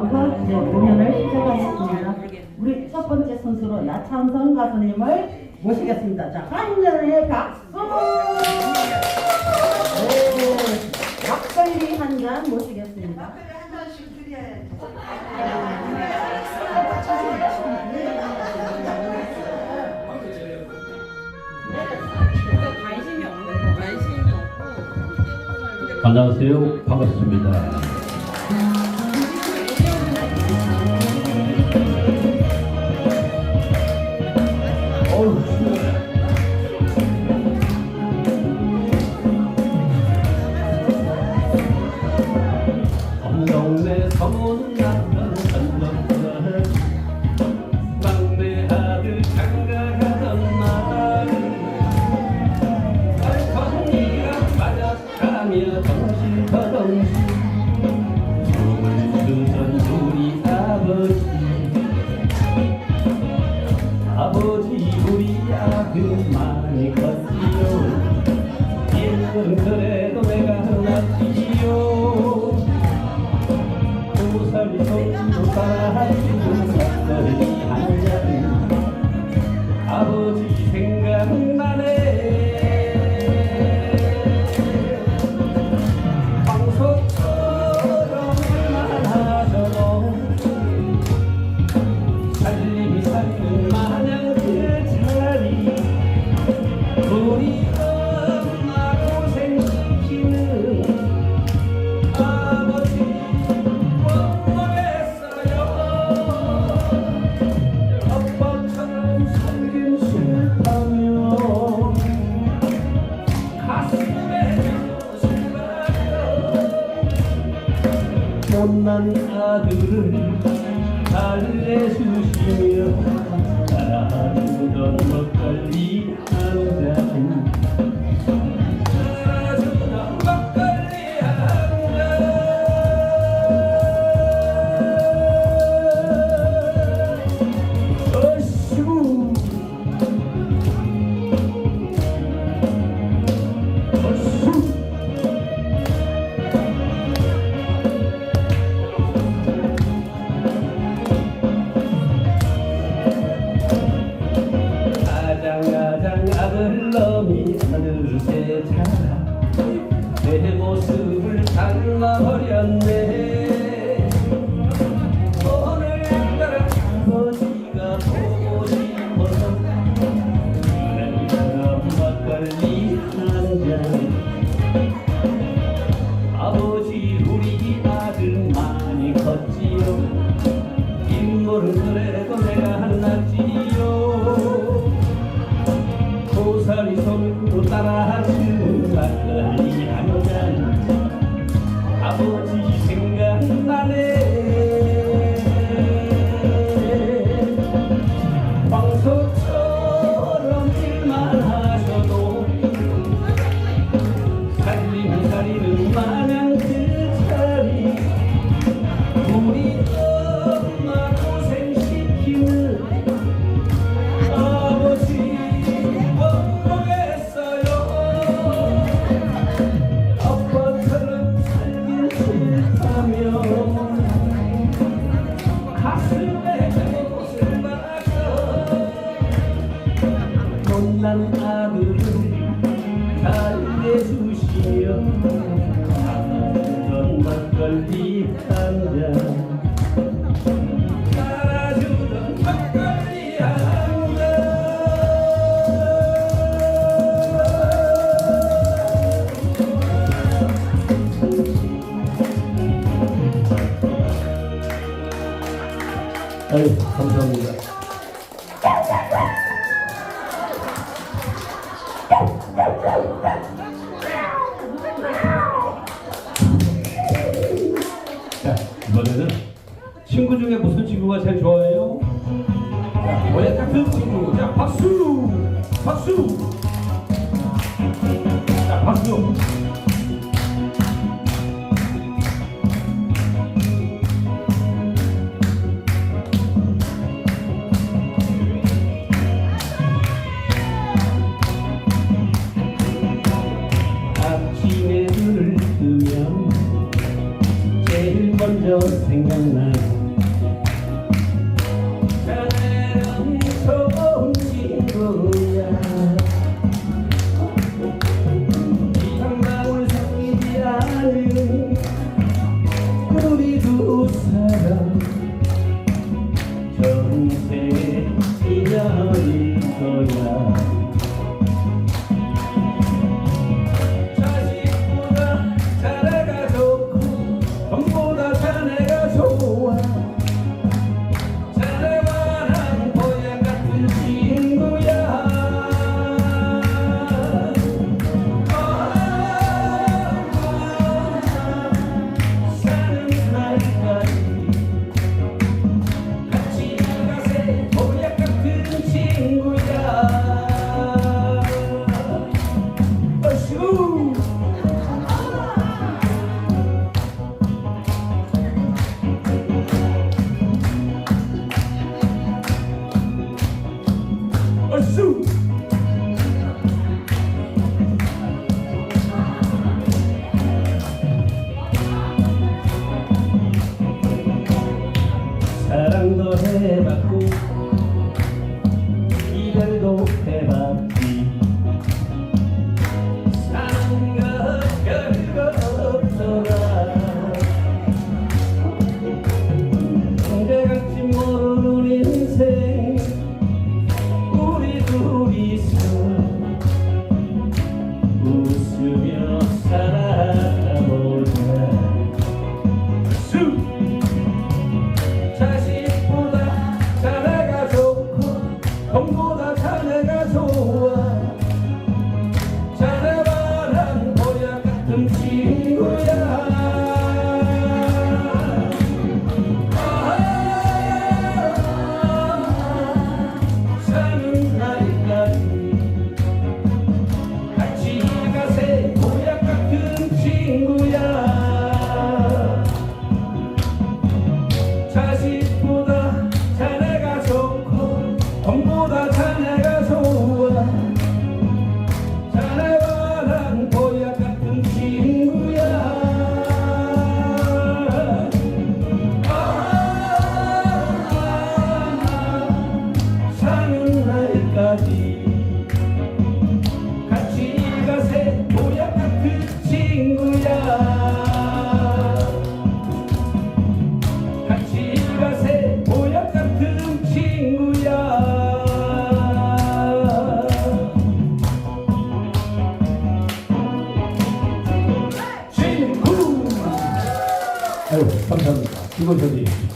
이제 공연을 네, 시작하겠습니다. 우리 첫 번째 선수로 나창선 가수님을 모시겠습니다. 자, 한잔의 박수! 네, 막걸리 한 잔 모시겠습니다. 안녕하세요. 반갑습니다. 아버지 아버지 우리 아들 많이 컸지요. 일년 전에도 내가 났지요. 두 살이 넘고 살았지요 Hallelujah. 아유, 감사합니다. 자, 이번에는 친구 중에 무슨 친구가 제일 좋아해요? 자, 모양 같은 친구. 자, 박수! 박수! 사 作者的。